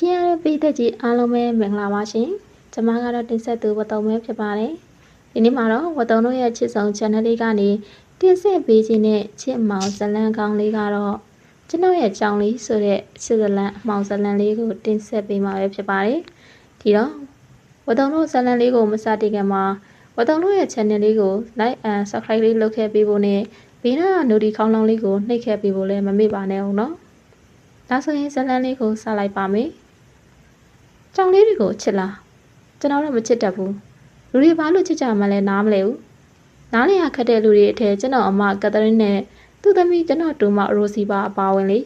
ချင်ရတဲ့ပိသက်ကြီးအားလုံးပဲမင်္ဂလာပါရှင်။ကျွန်မကတော့တင်ဆက်သူဝတုံပဲဖြစ်ပါတယ်။ဒီနေ့မှာတော့ဝတုံတို့ရဲ့ချစ်ဆုံး channel လေးကနေတင်ဆက်ပေးခြင်းနဲ့ချစ်မောင်ဇလန်ကောင်းလေးကတော့ကျွန်တော်ရဲ့ကြောင်လေးဆိုတဲ့ချစ်ဇလန်အမောင်ဇလန်လေးကိုတင်ဆက်ပေးမှာပဲဖြစ်ပါတယ်။ဒီတော့ဝတုံတို့ဇလန်လေးကိုမစတင်ခင်မှာဝတုံတို့ရဲ့ channel လေးကို like and subscribe လေးလုပ်ခဲ့ပေးဖို့နဲ့ဘေးနားနိုတီခေါင်းလောင်းလေးကိုနှိပ်ခဲ့ပေးဖို့လည်းမမေ့ပါနဲ့အောင်နော်။ဒါဆိုရင်ဇလန်လေးကိုစလိုက်ပါမယ်။ ကြောင်လေးတွေကိုချစ်လားကျွန်တော်တော့မချစ်တတ်ဘူးလူတွေဘာလို့ချစ်ကြမှလဲနားမလဲဘူးနားလေရခက်တဲ့လူတွေအထက်ကျွန်တော်အမကက်သရင်းနဲ့သူ့သမီးကျွန်တော်တူမရိုစီပါအပါဝင်လေ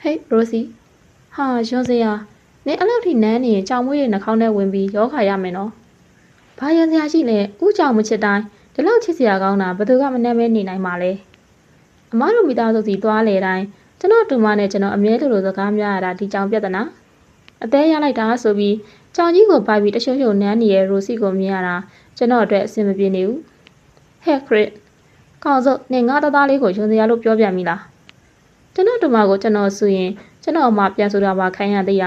ဟေးရိုစီဟာရောစရာနင်အဲ့လောက်ထိနန်းနေရင်ကြောင်မွေးရဲ့နှာခေါင်းထဲဝင်ပြီးရောခါရမယ်နော်ဘာရံစရာရှိလဲဥကြောင်မချစ်တိုင်းဒီလောက်ချစ်စရာကောင်းတာဘယ်သူကမနှမ်းမဲနေနိုင်မှာလဲအမတို့မိသားစုစီသွားလေတိုင်းကျွန်တော်တူမနဲ့ကျွန်တော်အမြဲတလို့စကားများရတာဒီကြောင်ပြဿနာ အသေးရလိုက်တာဆိုပြီးကြောင်ကြီးကိုပိုက်ပြီးတရှုံရှုံနန်းနေရဲ့ရိုစီကိုမြင်ရတာကျွန်တော်အတွက်အဆင်မပြေနေဘူးဟဲ့ခရစ်ကောင်းစို့နေငါတသားလေးကိုယွန်စရာလို့ပြောပြမိလားကျွန်တော်တူမကိုကျွန်တော်ဆိုရင်ကျွန်တော်အမပြန်ဆိုတာပါခိုင်းရသေးရ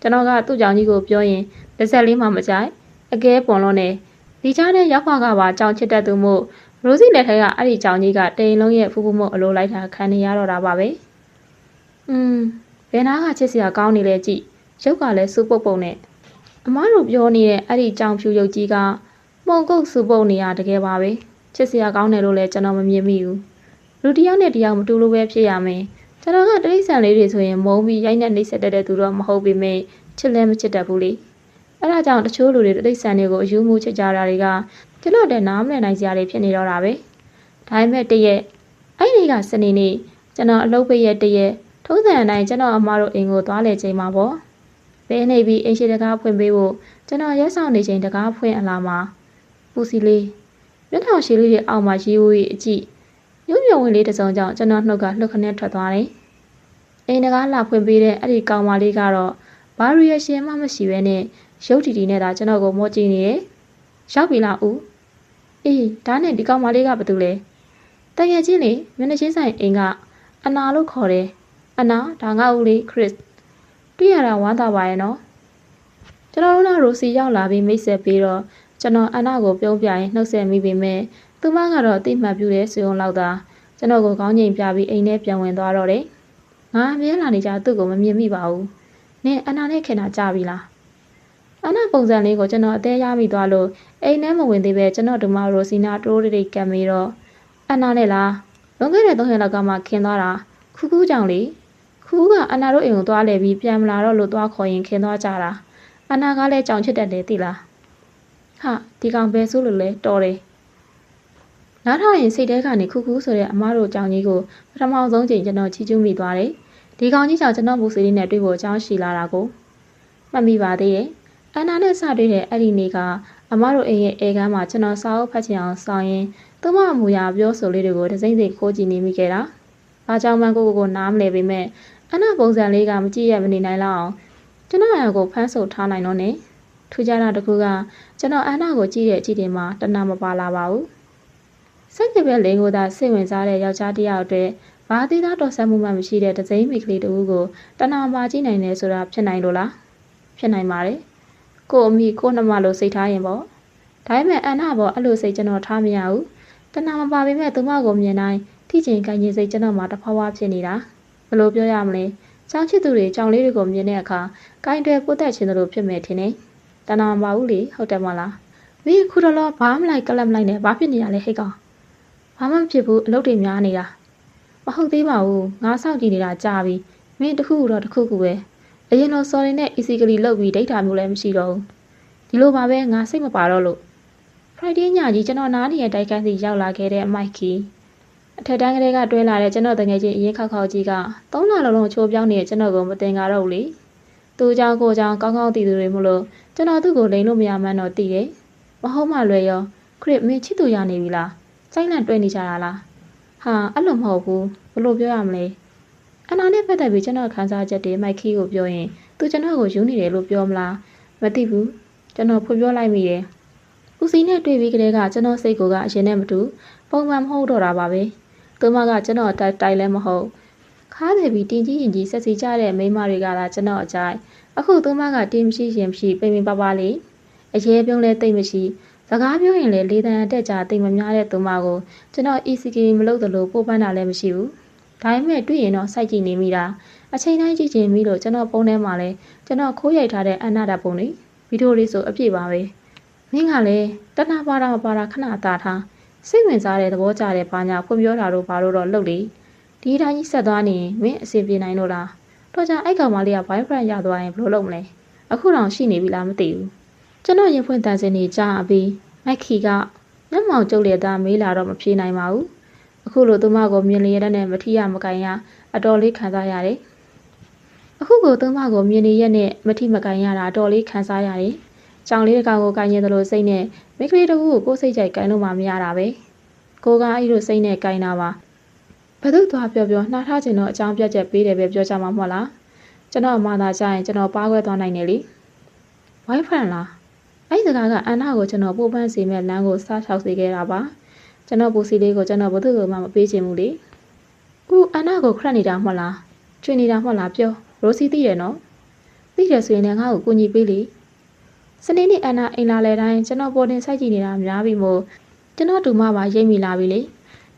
ကျွန်တော်ကသူ့ကြောင်ကြီးကိုပြောရင်လက်ဆက်လေးမှမကြိုက်အကဲပွန်လို့နေဒီချားနဲ့ရောက်ခွာကပါကြောင်ချစ်တတ်သူမို့ရိုစီလက်ထက်ကအဲ့ဒီကြောင်ကြီးကတိန်လုံးရဲ့ဖူးဖူးမို့အလိုလိုက်တာခံနေရတော့တာပါပဲอืมဘယ်နာကချစ်စရာကောင်းနေလဲကြည့် ရုပ်ကလည်းစူပုတ်ပုတ်နဲ့အမားတို့ပြောနေတဲ့အဲ့ဒီကြောင်ဖြူရုပ်ကြီးကမှုန်ကုတ်စူပုတ်နေရတကယ်ပါပဲချစ်စရာကောင်းတယ်လို့လည်းကျွန်တော်မမြင်မိဘူးလူတစ်ယောက်နဲ့တစ်ယောက်မတူလို့ပဲဖြစ်ရမယ်ကျွန်တော်ကတိရစ္ဆာန်လေးတွေဆိုရင်မုံပြီးရိုက်နဲ့နှိမ့်ဆက်တတ်တဲ့သူတော့မဟုတ်ပေမဲ့ချစ်လည်းမချစ်တတ်ဘူးလေအဲ့ဒါကြောင့်တချို့လူတွေတိရစ္ဆာန်တွေကိုအယူမှုချစ်ကြတာတွေကကျွန်တော်တဲ့နားမလည်နိုင်စရာတွေဖြစ်နေတော့တာပဲဒါပေမဲ့တရက်အဲ့ဒီကစနေနေ့ကျွန်တော်အလုပ်ပိတ်ရက်တရက်ထုံးစံအတိုင်းကျွန်တော်အမတို့အိမ်ကိုသွားလေချိန်မှာပေါ့ ဘဲနေပြီးအိမ်ရှိတကားဖွင့်ပေးဖို့ကျွန်တော်ရက်ဆောင်နေချိန်တကားဖွင့်အလာမှာပူစီလေးမျက်ထောင်ရှိလေးတွေအောက်မှာရီဝီအကြည့်ညွန့်ညွန့်ဝင်လေးတစ်စုံကြောင့်ကျွန်တော်နှုတ်ကလှုပ်ခနဲ့ထွက်သွားတယ်အိမ်တကားလာဖွင့်ပေးတဲ့အဲ့ဒီကောင်မလေးကတော့ဘာရီယရှင်မှမရှိဘဲနဲ့ရုပ်တီတီနဲ့သာကျွန်တော်ကိုမောကြည့်နေတယ်ရောက်ပြီလားဦးအေးဒါနဲ့ဒီကောင်မလေးကဘာတူလဲတကယ်ချင်းလေမျက်နှာချင်းဆိုင်အိမ်ကအနာလို့ခေါ်တယ်အနာဒါငါဦးလေးခရစ် တွေ့ရတာဝမ်းသာပါရဲ့နော်ကျွန်တော်တို့ကရိုစီရောက်လာပြီးမိတ်ဆက်ပြီးတော့ကျွန်တော်အနာကိုပြုံးပြရင်နှုတ်ဆက်မိပေမဲ့သူမကတော့တိမှတ်ပြူတဲ့ဆွေုံလောက်သာကျွန်တော်ကိုခေါင်းငိမ်ပြပြီးအိမ်ထဲပြန်ဝင်သွားတော့တယ်ငါအမြဲလာနေကြသူ့ကိုမမြင်မိပါဘူးနင်အနာနဲ့ခင်တာကြပြီလားအနာပုံစံလေးကိုကျွန်တော်အသေးရမိသွားလို့အိမ်ထဲမဝင်သေးပဲကျွန်တော်ဒူမရိုစီနာတိုးတိတ်ကံပြီးတော့အနာနဲ့လားလွန်ခဲ့တဲ့၃ရက်လောက်ကမှခင်သွားတာခူးခူးကြောင်လေး ခူးကအနာတို့အိမ်ကိုသွားလဲပြီးပြန်မလာတော့လို့သွားခေါ်ရင်ခင်သွားကြတာအနာကလည်းကြောင်ချစ်တတ်တယ်သိလားဟာဒီကောင်ဘယ်ဆိုးလို့လဲတော်တယ်နားထောင်ရင်စိတ်ထဲကနေခူးခူးဆိုတဲ့အမားတို့ကြောင်ကြီးကိုပထမဆုံးချိန်ကျွန်တော်ချီးကျူးမိသွားတယ်ဒီကောင်ကြီးကြောင့်ကျွန်တော်ဘူးစီလေးနဲ့တွေ့ဖို့အကြောင်းရှိလာတာကိုမှတ်မိပါသေးတယ်အနာနဲ့စတွေ့တဲ့အဲ့ဒီနေ့ကအမားတို့အိမ်ရဲ့အေကန်းမှာကျွန်တော်စာအုပ်ဖတ်ချင်အောင်ဆောင်ရင်သူမအမူအရာပြောဆိုလေးတွေကိုဒစိမ့်စိမ့်ခိုးကြည့်နေမိခဲ့တာ။ဘာကြောင့်မှကိုကိုကိုနားမလဲပေမဲ့ အနာပုံစံလေးကမကြည့်ရမနေနိုင်လောက်အောင်ကျွန်တော်အရာကိုဖမ်းဆုပ်ထားနိုင်တော့နဲ့ထူးခြားတာတစ်ခုကကျွန်တော်အနာကိုကြည့်တဲ့အကြည့်တွေမှာတဏမပါလာပါဘူးစိတ်ကြပဲလိန်ကိုသာစိတ်ဝင်စားတဲ့ယောက်ျားတစ်ယောက်အတွက်ဘာသေးသားတော်ဆက်မှုမှမရှိတဲ့ဒစိမ့်မိကလေးတူကိုတဏမာကြည့်နိုင်တယ်ဆိုတာဖြစ်နိုင်လို့လားဖြစ်နိုင်ပါတယ်ကိုအမိကိုနှမလို့စိတ်ထားရင်ပေါ့ဒါပေမဲ့အနာပေါ့အဲ့လိုစိတ်ကျွန်တော်ထားမရဘူးတဏမပါပေမဲ့သူမကိုမြင်တိုင်းထိကျင်ကိုင်းကျင်စိတ်ကျွန်တော်မှာတဖွာဖွာဖြစ်နေတာ ဘယ်လိုပြောရမလဲ။ကြောင်ချစ်သူတွေကြောင်လေးတွေကိုမြင်တဲ့အခါကိုင်းတွယ်ပို့သက်ခြင်းတို့ဖြစ်မယ်ထင်တယ်။တနာမပါဘူးလေဟုတ်တယ်မလား။မင်းခုတော့လောဘာမလိုက်ကလပ်မလိုက်နဲ့ဘာဖြစ်နေရလဲဟဲ့ကောင်။ဘာမှမဖြစ်ဘူးအလုပ်တွေများနေတာ။မဟုတ်သေးပါဘူး။ငါစောင့်ကြည့်နေတာကြာပြီ။မင်းတခုခုတော့တခုခုပဲ။အရင်တော့စော်ရင်းနဲ့ easy ကလေးလုတ်ပြီးဒိတ်တာမျိုးလည်းမရှိတော့ဘူး။ဒီလိုပါပဲငါစိတ်မပါတော့လို့ Friday ညကြီးကျွန်တော်နားနေရတိုက်ကန်းစီရောက်လာခဲ့တဲ့ Mikey အထက်တန်းကလေးကတွဲလာတဲ့ကျွန်တော်တငယ်ချင်းအရင်ခောက်ခောက်ကြီးကသုံးလလုံးလုံးချိုးပြောင်းနေတဲ့ကျွန်တော်ကိုမတင်ကြတော့ဘူးလေသူ့ကြောင့်ကိုကြောင့်ကောင်းကောင်းတည်သူတွေမို့လို့ကျွန်တော်သူ့ကိုလိန်လို့မရမှန်းတော့တည်တယ်မဟုတ်မှလွယ်ရောခရစ်မင်းချစ်သူရနေပြီလားစိုင်းလန့်တွဲနေကြတာလားဟာအဲ့လိုမဟုတ်ဘူးဘလို့ပြောရမလဲအနာနဲ့ပတ်သက်ပြီးကျွန်တော်ခန်းစားချက်တွေမိုက်ခီကိုပြောရင်သူကျွန်တော်ကိုယူနေတယ်လို့ပြောမလားမသိဘူးကျွန်တော်ဖွပြောလိုက်မိတယ်ဦးစီနဲ့တွေ့ပြီးကလေးကကျွန်တော်စိတ်ကိုကအရင်နဲ့မတူပုံမှန်မဟုတ်တော့တာပါပဲ သူမကကျွန်တော်တိုက်တိုက်လည်းမဟုတ်ခခါးတယ်ပြီးတင်းကြီးရင်ကြီးဆက်စီကြတဲ့မိန်းမတွေကလာကျွန်တော်အကြိုက်အခုသူမကတင်းမရှိရင်မရှိပိန်ပိန်ပါပါလေးအရေးပြုံးလဲတိတ်မရှိစကားပြောရင်လည်းလေတံအတက်ကြတိတ်မများတဲ့သူမကိုကျွန်တော် ECK မလုပ်သလိုပို့ပန်းတာလည်းမရှိဘူးဒါပေမဲ့တွေ့ရင်တော့စိုက်ကြည့်နေမိတာအချိန်တိုင်းကြည့်ချင်ပြီလို့ကျွန်တော်ပုံထဲမှာလဲကျွန်တော်ခိုးရိုက်ထားတဲ့အနာတာပုံလေးဗီဒီယိုလေးဆိုအပြည့်ပါပဲမင်းကလည်းတဏှာပါတာမပါတာခဏအသာထား စိတ်ဝင်စားတဲ့သဘောကျတဲ့ဘာညာဖွင့်ပြောတာတို့ဘာလို့တော့လုပ်လေဒီအတိုင်းကြီးဆက်သွားနေရင်မင်းအဆင်ပြေနိုင်လို့လားတော့ကြအိုက်ကောင်မလေးက boyfriend ရသွားရင်ဘယ်လိုလုပ်မလဲအခုတော့ရှိနေပြီလားမသိဘူးကျွန်တော်ရင်ဖွင့်တန်စင်နေကြားပြီးမိုက်ခီကမျက်မှောင်ကျုပ်လက်သားမေးလာတော့မဖြေနိုင်ပါဘူးအခုလိုသူမကိုမြင်လျက်နဲ့မထီရမကန်ရအတော်လေးခံစားရတယ်အခုကိုသူမကိုမြင်နေရက်နဲ့မထီမကန်ရတာအတော်လေးခံစားရတယ် ကြောင်လေးတကောင်ကိုကန်ရင်သလိုစိတ်နဲ့မိကလေးတကူကိုကိုယ်စိတ်ကြိုက်ကန်လို့မှမရတာပဲကိုကအဲ့လိုစိတ်နဲ့ကန်တာပါဘယ်သူသွားပြောပြောနှားထားခြင်းတော့အကြောင်းပြချက်ပေးတယ်ပဲပြောကြမှာမဟုတ်လားကျွန်တော်မှသာကြရင်ကျွန်တော်ပါခွဲသွားနိုင်တယ်လေ boyfriend လားအဲ့ဒီစကားကအန်နာကိုကျွန်တော်ပို့ပန်းစီမဲ့လမ်းကိုစားထောက်စေခဲ့တာပါကျွန်တော်ပူစီလေးကိုကျွန်တော်ဘသူ့ကိုမှမပေးချင်ဘူးလေဦးအန်နာကိုခရက်နေတာမဟုတ်လားကျွေနေတာမဟုတ်လားပြောရိုစီသိတယ်နော်သိတယ်ဆိုရင်လည်းငါ့ကိုကူညီပေးလေ စနေနေ့အန်နာအိမ်လာလဲတိုင်းကျွန်တော်ပေါ်တင်စိုက်ကြည့်နေတာများပြီမို့ကျွန်တော်တူမပါရိပ်မိလာပြီလေ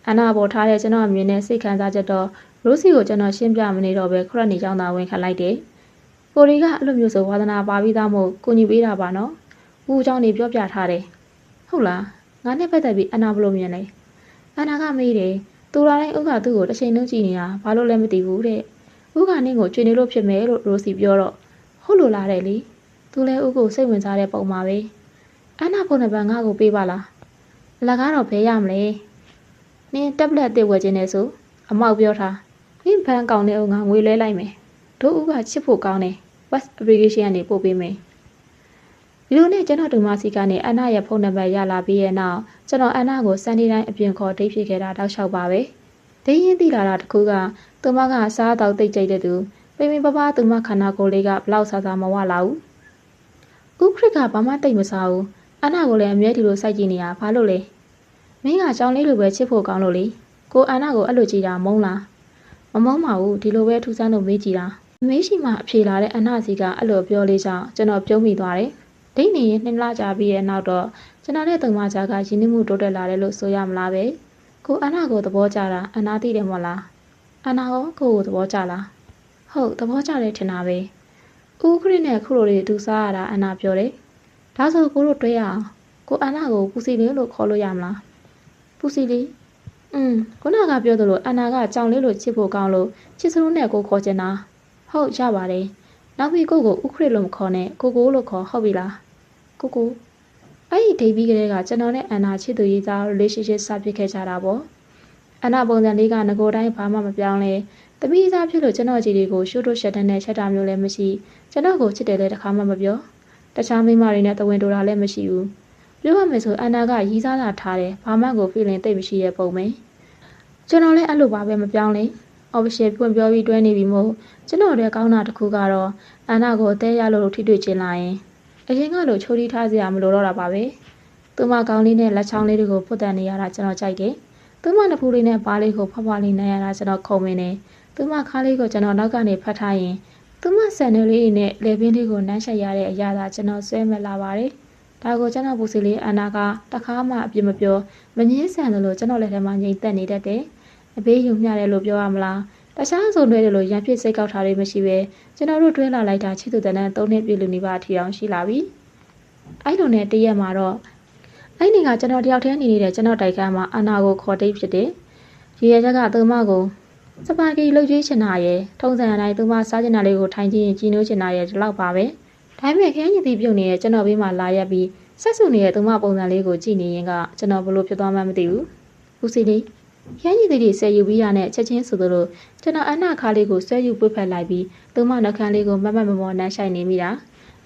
အန်နာပေါ်ထားတဲ့ကျွန်တော်အမြင်နဲ့စိတ်ခံစားချက်တော့ရိုစီကိုကျွန်တော်ရှင်းပြမနေတော့ပဲခရက်နေကြောင်းသာဝင်ခတ်လိုက်တယ်ကိုရီကအဲ့လိုမျိုးဆိုဝါသနာပါပြီးသားမို့ကူညီပေးတာပါနော်ဦးเจ้าနေပြောပြထားတယ်ဟုတ်လားငါနဲ့ပတ်သက်ပြီးအန်နာဘလို့မြင်လဲအန်နာကမေးတယ်သူလာတိုင်းဥက္ကသူ့ကိုတစ်ချိန်လုံးကြည့်နေတာဘာလို့လဲမသိဘူးတဲ့ဥက္ကနင်းကိုကျွေနေလို့ဖြစ်မယ်လို့ရိုစီပြောတော့ဟုတ်လို့လားတဲ့လေ သူလဲဥက္ကိုစိတ်ဝင်စားတဲ့ပုံပါပဲအန်နာဖုန်းနံပါတ်ငါ့ကိုပေးပါလားအလကားတော့ဘယ်ရမလဲနင်းတက်ဘလက်တစ်ဝယ်ခြင်းနဲ့ဆိုအမောက်ပြောထားနင်းဘန်းကောင်တဲ့ငါငွေလဲလိုက်မယ်တို့ဥက္ကချစ်ဖို့ကောင်းတယ် West application ကနေပို့ပေးမယ်ဒီလိုနဲ့ကျွန်တော်ဒူမစီကနေအန်နာရဲ့ဖုန်းနံပါတ်ရလာပြီးရဲ့နောက်ကျွန်တော်အန်နာကိုစန်ဒီတိုင်းအပြင်ခေါ်ဒိတ်ဖြစ်ခဲ့တာတောက်လျှောက်ပါပဲဒိတ်ရင်သိလာတာတခုကသူမကစားတော့တိတ်ကြိတ်တဲ့သူပိမိပပသူမခန္ဓာကိုယ်လေးကဘလောက်ဆာဆာမဝလာဘူး ဥခရစ်ကဘာမှတိတ်မစားဘူးအန်နာကိုလည်းအမြဲဒီလိုစိုက်ကြည့်နေတာဘာလို့လဲမင်းကကြောင်လေးလိုပဲချစ်ဖို့ကောင်းလို့လေကိုအန်နာကိုအဲ့လိုကြည့်တာမုန်းလားမမုန်းပါဘူးဒီလိုပဲထူဆန်းလို့မေးကြည့်တာမေးရှိမှအဖြေလာတဲ့အန်နာစီကအဲ့လိုပြောလေးကြောင့်ကျွန်တော်ပြုံးမိသွားတယ်ဒိတ်နေရင်နှင်းလာကြပြီးရဲ့နောက်တော့ကျွန်တော်နဲ့တုံမကြားကရင်းနှီးမှုတိုးတက်လာတယ်လို့ဆိုရမလားပဲကိုအနာကိုသဘောကျတာအနာသိတယ်မဟုတ်လားအနာရောကိုကိုသဘောကျလားဟုတ်သဘောကျတယ်ထင်တာပဲ ဦးခရစ်နဲ့ခုလိုတွေဒူစားရတာအနာပြောတယ်ဒါဆိုကိုတို့တွဲရအောင်ကိုအနာကိုပူစီလေးလို့ခေါ်လို့ရမလားပူစီလေးอืมခုနကပြောသလိုအနာကကြောင်လေးလို့ချစ်ဖို့ကောင်းလို့ချစ်စလုံးနဲ့ကိုခေါ်ချင်တာဟုတ်ရပါတယ်နောက်ပြီးကိုကိုဥခရစ်လို့မခေါ်နဲ့ကိုကိုလို့ခေါ်ဟုတ်ပြီလားကိုကိုအဲ့ဒီဒိတ်ပြီးကလေးကကျွန်တော်နဲ့အန်နာချစ်သူရေးသား relationship စဖြစ်ခဲ့ကြတာပေါ့အန်နာပုံစံလေးကငကိုတိုင်းဘာမှမပြောင်းလဲ တမိသားဖြစ်လို့ကျွန်တော်ကြီးတွေကိုရှိုးတို့ရှက်တဲ့နဲ့ချက်တာမျိုးလည်းမရှိကျွန်တော်ကိုချစ်တယ်လည်းတခါမှမပြောတခြားမိန်းမတွေနဲ့တဝင်းတိုတာလည်းမရှိဘူးပြောရမယ်ဆိုအန်နာကရီးစားတာထားတယ်ဘာမှကို feeling တိတ်မရှိတဲ့ပုံပဲကျွန်တော်လည်းအဲ့လိုပါပဲမပြောင်းလဲ official ပွင့်ပြောပြီးတွဲနေပြီမို့ကျွန်တော်ရဲ့ကောင်းတာတစ်ခုကတော့အန်နာကိုအသေးရလို့ထိတွေ့ချင်လာရင်အရင်ကလိုချိုးတီးထားစရာမလိုတော့တာပါပဲသူမကောင်းလေးနဲ့လက်ချောင်းလေးတွေကိုဖွတ်တန်နေရတာကျွန်တော်ကြိုက်တယ်သူမနဖူးလေးနဲ့ပါးလေးကိုဖွားဖွားလေးနိုင်ရတာကျွန်တော်ခုံမင်းနေ သူမခါးလေးကိုကျွန်တော်နောက်ကနေဖတ်ထားရင်သူမဆန်နယ်လေးနဲ့လေပင်းလေးကိုနမ်းရှက်ရတဲ့အရာသာကျွန်တော်ဆွဲမဲ့လာပါတယ်ဒါကိုကျွန်တော်ပူစီလေးအန်နာကတခါမှအပြစ်မပြောမငင်းဆန်တယ်လို့ကျွန်တော်လက်ထဲမှာငြိမ်သက်နေတတ်တယ်အဘေးယူမျှတယ်လို့ပြောရမလားတခြားစုံတွေလို့ရံဖြစ်စိတ်ကောက်ထားတွေမရှိပဲကျွန်တော်တို့တွဲလာလိုက်တာချစ်သူတန်းသုံးနှစ်ပြည့်လူနေပါအထီအောင်ရှိလာပြီအဲ့လိုနဲ့တရက်မှာတော့အဲ့ဒီကကျွန်တော်တယောက်တည်းနေနေတဲ့ကျွန်တော်တိုက်ကမ်းမှာအနာကိုခေါ်တိတ်ဖြစ်တယ်ရေရချက်ကသူမကို စပါဂီလှုပ်ကြွေးချင်တာရယ်ထုံးစံအတိုင်းသူမစားချင်တာလေးကိုထိုင်ကြည့်ရင်ကြည်နိုးချင်တာရယ်ဒီလောက်ပါပဲဒါပေမဲ့ခရမ်းရည်တီးပြုတ်နေတဲ့ကျွန်တော်ဘေးမှာလာရက်ပြီးဆက်စုနေတဲ့သူမပုံစံလေးကိုကြည့်နေရင်ကကျွန်တော်ဘလို့ဖြစ်သွားမှမသိဘူးဦးစီလေးရမ်းရည်တွေဆဲယူပြီးရတဲ့ချက်ချင်းဆိုသလိုကျွန်တော်အနာခါလေးကိုဆွဲယူပွေ့ဖက်လိုက်ပြီးသူမနှခမ်းလေးကိုမမတ်မမောနမ်းဆိုင်နေမိတာ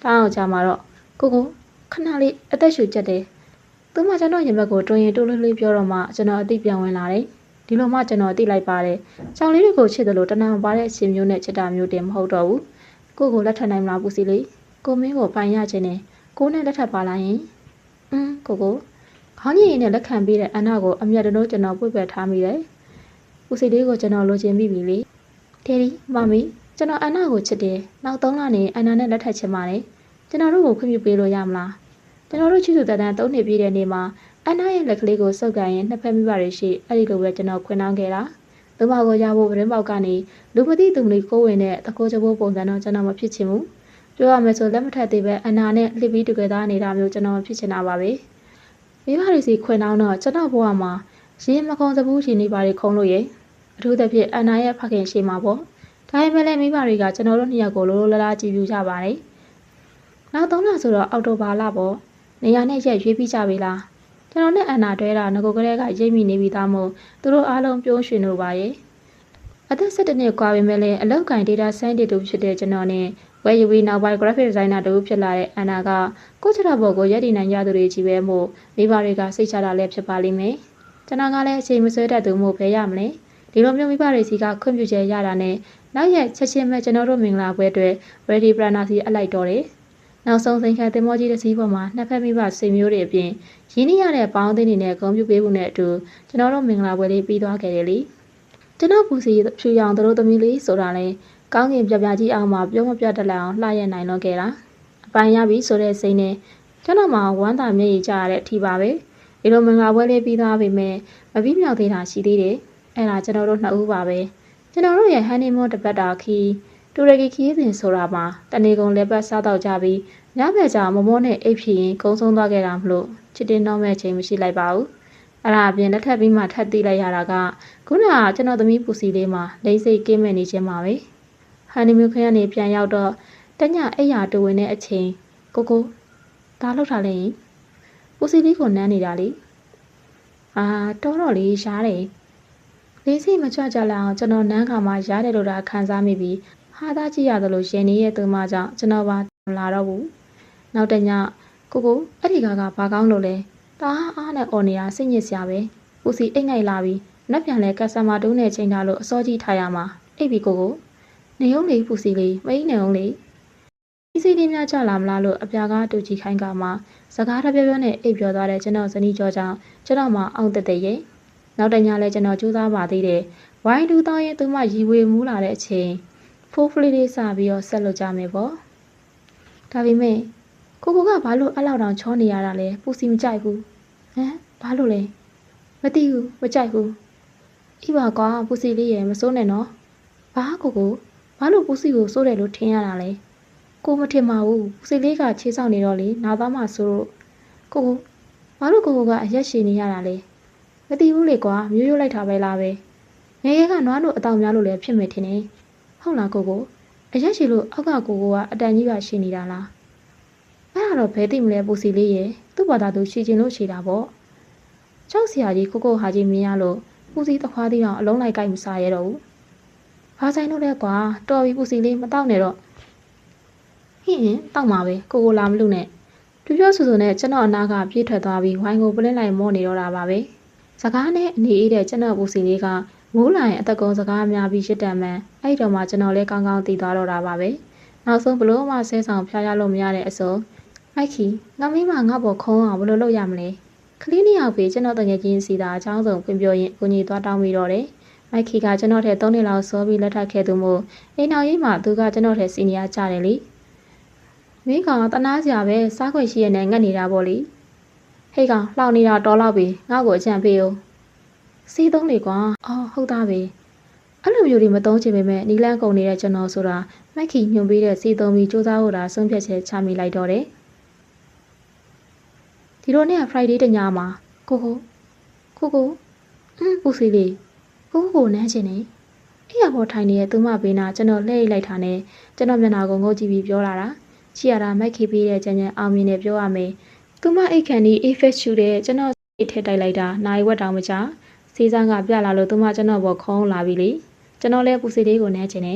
တောင်းအောင်ချမှာတော့ကိုကိုခဏလေးအသက်ရှူကျက်တယ်သူမကျွန်တော်ရင်ဘက်ကိုတွင်ရင်တိုးလေးလေးပြောတော့မှကျွန်တော်အသိပြန်ဝင်လာတယ် ဒီလိုမှကျွန်တော်သိလိုက်ပါတယ်။ကြောင်လေးတွေကိုချစ်တယ်လို့တဏှာမပါတဲ့အရှင်မျိုးနဲ့ချစ်တာမျိုးတင်မဟုတ်တော့ဘူး။ကိုကိုလက်ထပ်နိုင်မလားပူစီလေး။ကိုမင်းကိုပိုင်ရခြင်းနဲ့ကိုနဲ့လက်ထပ်ပါလိုက်ရင်။အင်းကိုကိုခေါင်းကြီးနဲ့လက်ခံပေးတဲ့အနာကိုအမျက်တနိုးကျွန်တော်ပွေ့ပယ်ထားမိတယ်။ဦးစီလေးကိုကျွန်တော်လိုချင်မိပြီလေဒယ်ဒီမမီကျွန်တော်အန်နာကိုချစ်တယ်နောက်3လနေအန်နာနဲ့လက်ထပ်ချင်ပါတယ်ကျွန်တော်တို့ကိုခွင့်ပြုပေးလို့ရမလားကျွန်တော်တို့ချစ်သူတန်တန်3နှစ်ပြည့်တဲ့နေ့မှာ အန်နာရဲ့လက်ကလေးကိုစုပ်ကန်ရင်နှစ်ဖက်မိဘတွေရှိအဲ့ဒီလိုပဲကျွန်တော်ခွင့်နှောင်းခဲ့တာသူမကိုရဖို့ပရင်ပေါက်ကနေလူမသိသူမလေးကိုဝင်တဲ့တကိုးချဖို့ပုံစံတော့ကျွန်တော်မဖြစ်ချင်ဘူးပြောရမယ်ဆိုလက်မထက်သေးပဲအန်နာနဲ့လှစ်ပြီးတူကြသားနေတာမျိုးကျွန်တော်မဖြစ်ချင်တာပါပဲမိဘတွေစီခွင့်နှောင်းတော့ကျွန်တော်ဘဝမှာရင်းမကုံစဘူးရှင်နေပါလေခုံလို့ရဲ့အထူးသဖြင့်အန်နာရဲ့ဖခင်ရှိမှာပေါ့ဒါပေမဲ့လည်းမိဘတွေကကျွန်တော်တို့နှစ်ယောက်ကိုလိုလိုလားလားကြည်ပြူကြပါတယ်။နောက်၃လဆိုတော့အောက်တိုဘာလပေါ့။နေရာနဲ့ရက်ရွေးပြီးကြပြီလား။ ကျွန်တော်နဲ့အန်နာတွဲတာငကိုကလေးကရိပ်မိနေပြီသားမို့သူတို့အားလုံးပြုံးရွှင်လို့ပါရဲ့။အသက်၁၇နှစ်ကွာပေမဲ့လည်းအလောက်ကင် data scientist တူဖြစ်တဲ့ကျွန်တော်နဲ့ဝယ်ယူပြီးနောက်ပိုင်း graphic designer တူဖြစ်လာတဲ့အန်နာကကိုချရာဘော်ကိုရက်တည်နိုင်ကြသူတွေကြီးပဲမို့မိဘတွေကစိတ်ချတာလည်းဖြစ်ပါလိမ့်မယ်။ကျွန်တော်ကလည်းအချိန်မဆွဲတတ်သူမို့ပဲရမလဲ။ဒီလိုမျိုးမိဘတွေစီကခွင့်ပြုချက်ရတာနဲ့နောက်ရက်ချက်ချင်းပဲကျွန်တော်တို့မင်္ဂလာပွဲအတွက် ready planner စီအလိုက်တော့တယ်။ နောက်ဆုံးစိန်ခံတင်မောကြီးတစ်စီးပေါ်မှာနှစ်ဖက်မိဘဆွေမျိုးတွေအပြင်ရင်းနှီးရတဲ့ပေါင်းသင်းတွေနဲ့ဂုဏ်ပြုပေးမှုနဲ့အတူကျွန်တော်တို့မင်္ဂလာပွဲလေးပြီးသွားခဲ့တယ်လေ။ကျွန်တော်ပူစီဖြူရောင်တို့သမီးလေးဆိုတာလဲကောင်းကင်ပြပြကြီးအောင်မှာပြုံးမပြတ်တက်လာအောင်လှရက်နိုင်တော့ခဲ့တာ။အပိုင်ရပြီဆိုတဲ့စိတ်နဲ့ကျွန်တော်မှဝမ်းသာမျက်ရည်ကျရတဲ့အထိပါပဲ။ဒီလိုမင်္ဂလာပွဲလေးပြီးသွားပြီမဲ့မပြီးမြောက်သေးတာရှိသေးတယ်။အဲ့ဒါကျွန်တော်တို့နှစ်ဦးပါပဲ။ကျွန်တော်တို့ရဲ့ဟန်နီမွန်းတပတ်တာခီ တူရကီခီးစဉ်ဆိုတာမှာတနေကုန်လက်ပတ်စားတော့ကြပြီးညဘက်ကျမမောနဲ့အိပ်ဖြစ်ရင်ကုန်းဆုံးသွားခဲ့တာမလို့ချစ်တင်တော့မဲ့ချိန်မရှိလိုက်ပါဘူး။အဲ့ဒါအပြင်လက်ထပ်ပြီးမှထပ်သိလိုက်ရတာကခုနကကျွန်တော်သမီးပူစီလေးမှာလိမ့်စိတ်ကင်းမဲ့နေခြင်းပါပဲ။ဟန်နီမွန်းခရကနေပြန်ရောက်တော့တညအိပ်ရာတူဝင်တဲ့အချိန်ကိုကိုဒါလောက်ထားလဲပူစီလေးကိုနမ်းနေတာလေ။အာတော်တော်လေးရှားတယ်။လေးစိတ်မချွတ်ကြလောက်ကျွန်တော်နန်းခါမှာရားတယ်လို့ဒါခံစားမိပြီး ဟာသားကြည့်ရတယ်လို့ရင်နေရဲ့သူမကြောင့်ကျွန်တော်ပါမလာတော့ဘူး။နောက်တညကိုကိုအဲ့ဒီကားကဘာကောင်းလို့လဲ။တားအားနဲ့អော်နေတာစိတ်ညစ်စရာပဲ။ပူစီအိတ်ငိုက်လာပြီးနောက်ပြန်လဲကတ်စတမာတူးနဲ့ချိန်ထားလို့အစောကြီးထားရမှာ။အိတ်ပြီကိုကိုနေုံလေးပူစီလေးမအိနေုံလေးဒီစီလေးများကြလာမလားလို့အပြာကတူကြည့်ခိုင်းကမှစကားတပြပြနဲ့အိတ်ပြောသွားတဲ့ကျွန်တော်ဇနီးကြောကြောင့်ကျွန်တော်မှအောင်တက်တဲ့ရဲ့နောက်တညလဲကျွန်တော်ကြိုးစားပါသေးတယ်ဝိုင်းတူတောင်းရင်သူမရီဝေမူးလာတဲ့အချိန် ဖိုးဖလီလေးစပြီးတော့ဆက်လုပ်ကြမယ်ပေါ့ဒါပေမဲ့ကိုကိုကဘာလို့အဲ့လောက်တောင်ချောနေရတာလဲပူစီမကြိုက်ဘူးဟမ်ဘာလို့လဲမသိဘူးမကြိုက်ဘူးအိပါကွာပူစီလေးရယ်မစိုးနဲ့နော်ဘာကိုကိုဘာလို့ပူစီကိုစိုးတယ်လို့ထင်ရတာလဲကိုမထင်ပါဘူးပူစီလေးကခြေဆောက်နေတော့လေနာသားမှဆိုတော့ကိုကိုဘာလို့ကိုကိုကအရက်ရှည်နေရတာလဲမသိဘူးလေကွာမျိုးရိုးလိုက်တာပဲလားပဲငယ်ငယ်ကနွားလို့အတောင်များလို့လည်းဖြစ်မယ်ထင်တယ် ဟုတ်လားကိုကိုအရက်ရှည်လို့အောက်ကကိုကိုကအတန်ကြီးပါရှိနေတာလားအဲ့ဒါတော့ဘယ်သိမလဲပူစီလေးရဲ့သူ့ဘာသာသူရှည်ချင်လို့ရှည်တာပေါ့ကျောက်ဆရာကြီးကိုကိုဟာကြီးမြင်ရလို့ပူစီတခွားသေးတော့အလုံးလိုက်ကြိုက်မစားရတော့ဘူးဘာဆိုင်လို့လဲကွာတော်ပြီပူစီလေးမတောက်နဲ့တော့ဟင်းတောက်မှာပဲကိုကိုလာမလို့နဲ့ပြပြဆူဆူနဲ့ကျွန်တော်အနာကပြေးထွက်သွားပြီးဝိုင်းကိုပလင်းလိုက်မော့နေတော့တာပါပဲစကားနဲ့အနေအေးတဲ့ကျွန်တော်ပူစီလေးက မိုးလာရင်အသက်ကုန်းစကားများပြီးရှစ်တန်မှန်အဲ့တော့မှကျွန်တော်လည်းကောင်းကောင်းသိသွားတော့တာပါပဲနောက်ဆုံးဘလို့မှဆဲဆောင်ဖျားရလို့မရတဲ့အစုံမိုက်ခီငါမင်းမငါ့ဘော်ခုံးအောင်ဘလို့လုပ်ရမလဲကလေးနှစ်ယောက်ပဲကျွန်တော်တငယ်ချင်းစီတာအချောင်းဆုံးဖွင့်ပြရင်ကိုကြီးသွားတောင်းပြီးတော့တယ်မိုက်ခီကကျွန်တော်ထက်၃နှစ်လောက်စောပြီးလက်ထပ်ခဲ့သူမို့အိမ်တော်ရေးမှာသူကကျွန်တော်ထက်စီနီယာကြတယ်လေမင်းကောင်တနာစရာပဲစားခွင့်ရှိရနဲ့ငတ်နေတာပေါ့လေဟေးကောင်လှောင်နေတာတော်တော့ပြီငါ့ကိုအကြံပေးဦး စီးသုံးလေကွာအော်ဟုတ်သားပဲအဲ့လိုမျိုးတွေမသုံးချင်ပေမဲ့နီလန်းကုန်နေတဲ့ကျွန်တော်ဆိုတာမိုက်ခီညွန်ပေးတဲ့စီးသုံးပြီးစူးစမ်းဖို့တာဆုံးဖြတ်ချက်ချမိလိုက်တော့တယ်ဒီလိုနဲ့ Friday တညမှာကိုကိုကိုကိုအင်းပူစီလေးကိုကိုကိုနမ်းချင်နေအဲ့ရပေါ်ထိုင်နေတဲ့သူမဘေးနာကျွန်တော်လှည့်လိုက်တာနဲ့ကျွန်တော်မျက်နှာကိုငုတ်ကြည့်ပြီးပြောလာတာချီရတာမိုက်ခီပေးတဲ့ကြံကြံအောင်မြင်နေပြောရမယ်သူမအိတ်ခန်ဒီ effect ရှူတဲ့ကျွန်တော်အိတ်ထည့်တိုက်လိုက်တာနိုင်ဝက်တောင်မချ စီးစမ်းကပြလာလို့သူမကျွန်တော်ပေါ်ခုံးလာပြီလေကျွန်တော်လည်းပူစီလေးကိုနမ်းချင်နေ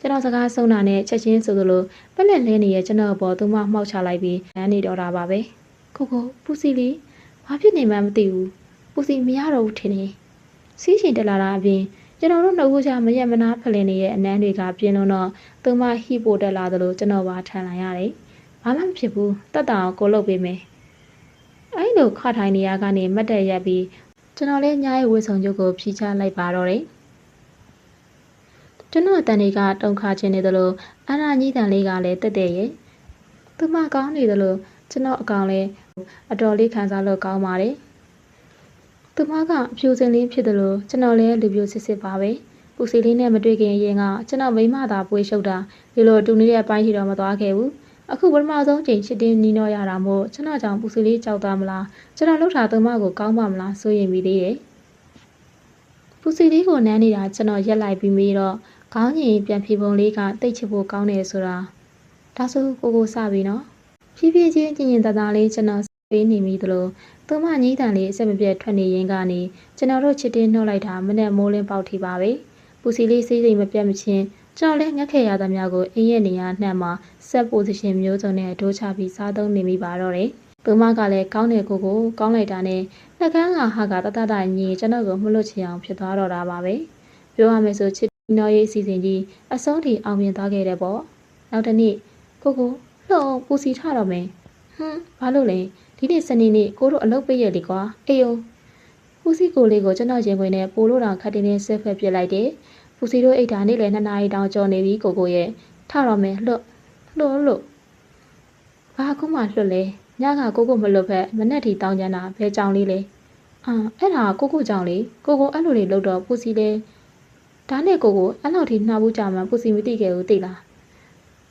ကျွန်တော်စကားဆုံးတာနဲ့ချက်ချင်းဆိုသလိုပက်လက်လဲနေရဲ့ကျွန်တော်ပေါ်သူမမှောက်ချလိုက်ပြီးနမ်းနေတော့တာပါပဲကိုကိုပူစီလေးဘာဖြစ်နေမှမသိဘူးပူစီမရတော့ဘူးထင်နေစီးရှင်တက်လာတာအပြင်ကျွန်တော်တို့နှုတ်ခမ်းမရက်မနာဖလင်နေရဲ့အနမ်းတွေကပြင်းလို့တော့သူမဟိပိုတက်လာသလိုကျွန်တော်ပါထန်လာရတယ်ဘာမှမဖြစ်ဘူးတတ်တာအောင်ကိုလုပ်ပေးမယ်အဲ့လိုခထိုင်နေရကနေမတ်တက်ရက်ပြီး ကျွန်တော်လည်းညာရဲ့ဝေဆုံချုပ်ကိုဖြီးချလိုက်ပါတော့တယ်တကျွန်တော်တန်တွေကတုံခါချင်းနေသလိုအနာကြီးတန်လေးကလည်းတက်တဲ့ရဲ့သူမကောင်းနေသလိုကျွန်တော်အကောင်လည်းအတော်လေးခံစားလို့ကောင်းပါတယ်သူမကအဖြူစင်လေးဖြစ်သလိုကျွန်တော်လည်းလူပြိုစစ်စစ်ပါပဲပူစီလေးနဲ့မတွေ့ခင်ရင်ကကျွန်တော်မိမသာပွေးရှုပ်တာဒီလိုတူနေတဲ့အပိုင်းရှိတော့မသွားခဲ့ဘူး အခုပထမဆုံးချိန်ချစ်တင်းနီးတော့ရတာမို့ကျွန်တော်ကြောင့်ပူစီလေးကြောက်သားမလားကျွန်တော်လှုပ်ထားသူမကိုကောင်းပါမလားစိုးရင်မိသေးတယ်ပူစီလေးကိုနမ်းနေတာကျွန်တော်ရက်လိုက်ပြီးပြီးတော့ခေါင်းကြီးပြန်ဖြေပုံလေးကတိတ်ချဖို့ကောင်းတယ်ဆိုတာဒါဆိုကိုကိုစပြီနော်ဖြည်းဖြည်းချင်းကျင်ကျင်တသားလေးကျွန်တော်ပေးနေမိသလိုသူမညီးတန်လေးအဆက်မပြတ်ထွက်နေရင်းကနေကျွန်တော်တို့ချစ်တင်းနှုတ်လိုက်တာမနဲ့မိုးလင်းပေါက်ထိပါပဲပူစီလေးစိတ်စိတ်မပြတ်မချင်း ကျွန်တော်လည်းငက်ခဲ့ရသမျှကိုအင်းရဲ့နေရာနှံ့မှာဆက်ပိုဇီရှင်မျိုးစုံနဲ့ဒိုးချပြီးစားသုံးနေမိပါတော့တယ်သူမကလည်းကောင်းတယ်ကိုကိုကောင်းလိုက်တာနဲ့နှက်ကန်းကဟာကတတတညီကျွန်တော်ကိုမလွတ်ချင်အောင်ဖြစ်သွားတော့တာပါပဲပြောရမယ်ဆိုချစ်နော်ရေးအစီအစဉ်ကြီးအဆုံးထိအောင်မြင်သွားခဲ့တယ်ပေါ့နောက်တစ်နေ့ကိုကိုလှုပ်ပူစီထတော့မယ်ဟွန်းဘာလို့လဲဒီနေ့စနေနေ့ကိုတို့အလုပ်ပိတ်ရလေကွာအေးယုံပူစီကိုလေးကိုကျွန်တော်ရင်ခွင်နဲ့ပိုလို့တောင်ခတ်တင်းနဲ့ဆက်ဖက်ပြစ်လိုက်တယ် ပူစီတို့အိတ်ဓာနေ့လည်းနှစ်နာရီတောင်ကြော်နေပြီကိုကိုရဲ့ထတော့မယ်လှုပ်လှုပ်လှုပ်ဘာခုမှလှုပ်လဲညကကိုကိုမလှုပ်ဖက်မနဲ့ထီတောင်းကြတာဘဲကြောင်လေးလဲအာအဲ့ဒါကိုကိုကြောင်လေးကိုကိုအဲ့လိုလေးလှုပ်တော့ပူစီလဲဒါနဲ့ကိုကိုအဲ့လောက်ထိနှာဘူးကြမှာပူစီမသိခဲ့ဘူးသိလား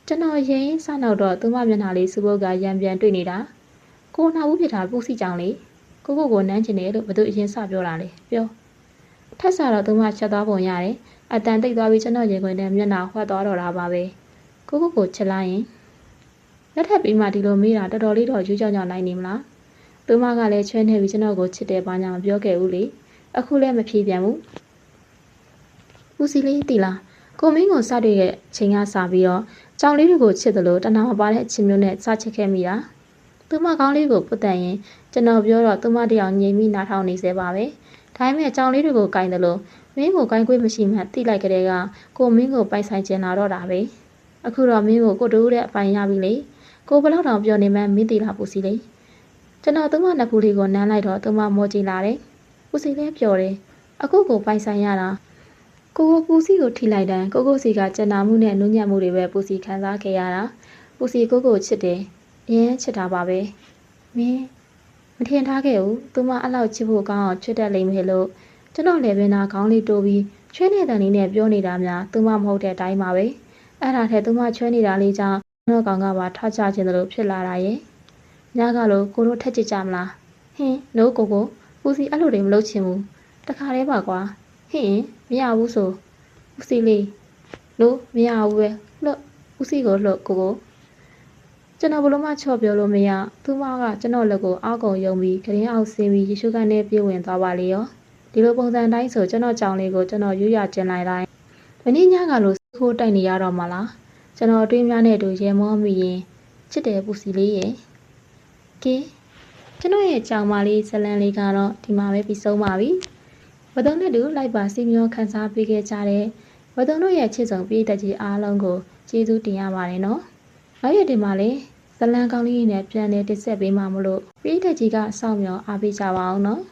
ကျွန်တော်ရင်စနောက်တော့သူမမျက်နှာလေးစပုတ်ကရံပြန်တွေ့နေတာကိုနှာဘူးဖြစ်တာပူစီကြောင်လေးကိုကိုကိုနမ်းချင်တယ်လို့ဘသူအရင်စပြောတာလေပြောထက်စားတော့သူမချက်သွားပုံရတယ် အတန်တိတ်သွားပြီးကျွန်တော်ရင်ခွင်နဲ့မျက်နှာဟွက်သွားတော့တာပါပဲကိုကိုကိုချက်လိုက်ရင်လက်ထပ်ပြီးမှဒီလိုမေးတာတော်တော်လေးတော့ယူကြောင်ကြောင်နိုင်နေမလားသူမကလည်းချွဲနေပြီးကျွန်တော်ကိုချစ်တယ်ပါညာမပြောခဲ့ဘူးလေအခုလည်းမဖြေပြန်ဘူးဦးစီလေးတီလားကိုမင်းကိုစတွေ့ရဲ့ချိန်ကစပြီးတော့ကြောင်လေးတွေကိုချစ်တယ်လို့တနာမပါတဲ့အချင်းမျိုးနဲ့စချစ်ခဲ့မိတာသူမကောင်းလေးကိုပုတ်တန်ရင်ကျွန်တော်ပြောတော့သူမတယောက်ငြိမ်မိနားထောင်နေစေပါပဲဒါပေမဲ့ကြောင်လေးတွေကိုကင်တယ်လို့ မင်းကိုကိုင်းခွေးမရှိမှတိလိုက်ကြတဲ့ကကိုမင်းကိုပိုက်ဆိုင်ကျင်လာတော့တာပဲအခုတော့မင်းကိုကိုတူးတဲ့အပိုင်ရပြီလေကိုဘလောက်တောင်ပြောနေမှမင်းတီလာပူစီလေကျွန်တော်သူမနှစ်ခုလေးကိုနမ်းလိုက်တော့သူမမောကြည့်လာတယ်ပူစီလည်းပျော်တယ်အခုကိုပိုင်ဆိုင်ရတာကိုကိုပူစီကိုထိလိုက်တဲ့ကိုကိုစီကကြံနာမှုနဲ့နုညံ့မှုတွေပဲပူစီခံစားခဲ့ရတာပူစီကိုကိုချစ်တယ်အရင်ချစ်တာပါပဲမင်းမထင်ထားခဲ့ဘူးသူမအဲ့လောက်ချစ်ဖို့ကောင်းအောင်ချစ်တတ်လိမ့်မယ်လို့ ကျွန်တော်လည်းပင်နာခေါင်းလေးတိုးပြီးချွေးနေတဲ့လေးနဲ့ပြောနေတာများသူမမဟုတ်တဲ့အတိုင်းပါပဲအဲ့ဒါထက်သူမချွေးနေတာလေးကြောင့်ကျွန်တော်ကောင်ကပါထားချခြင်းလို့ဖြစ်လာတာရဲ့ညကလို့ကိုတို့ထက်ကြည့်ကြမလားဟင်းနိုးကိုကိုပူစီအဲ့လိုတွေမလုပ်ချင်ဘူးတခါတည်းပါကွာဟင်းမရဘူးဆိုဦးစီလေးလို့မရဘူးပဲလှုပ်ဦးစီကိုလှုပ်ကိုကိုကျွန်တော်ဘလို့မှချော့ပြောလို့မရသူမကကျွန်တော်လက်ကိုအောက်ကုန်ယုံပြီးခရင်အောက်ဆင်းပြီးယေရှုကနေပြေးဝင်သွားပါလေရော ဒီလိုပုံစံတိုင်းဆိုကျွန်တော်ကြောင်လေးကိုကျွန်တော်ရွရကျင်လိုက်တိုင်းမင်းညကလို့စခိုးတိုက်နေရတော့မှလားကျွန်တော်အတွင်းများနဲ့တူရေမောမိရင်ချစ်တယ်ပူစီလေးရဲ့ကဲကျွန်တော်ရဲ့ကြောင်မလေးဇလန်လေးကတော့ဒီမှာပဲပြီးဆုံးပါပြီဘဒုံနဲ့တူလိုက်ပါစီမျောခန်းစားပေးခဲ့ကြတဲ့ဘဒုံတို့ရဲ့ချစ်ဆုံးပြည်သက်ကြီးအားလုံးကိုကျေးဇူးတင်ရပါတယ်နော်နောက်ရက်ဒီမှာလေဇလန်ကောင်းလေးနဲ့ပြန်နေတစ်ဆက်ပေးမှမလို့ပြည်သက်ကြီးကစောင့်မျှော်အားပေးကြပါအောင်နော်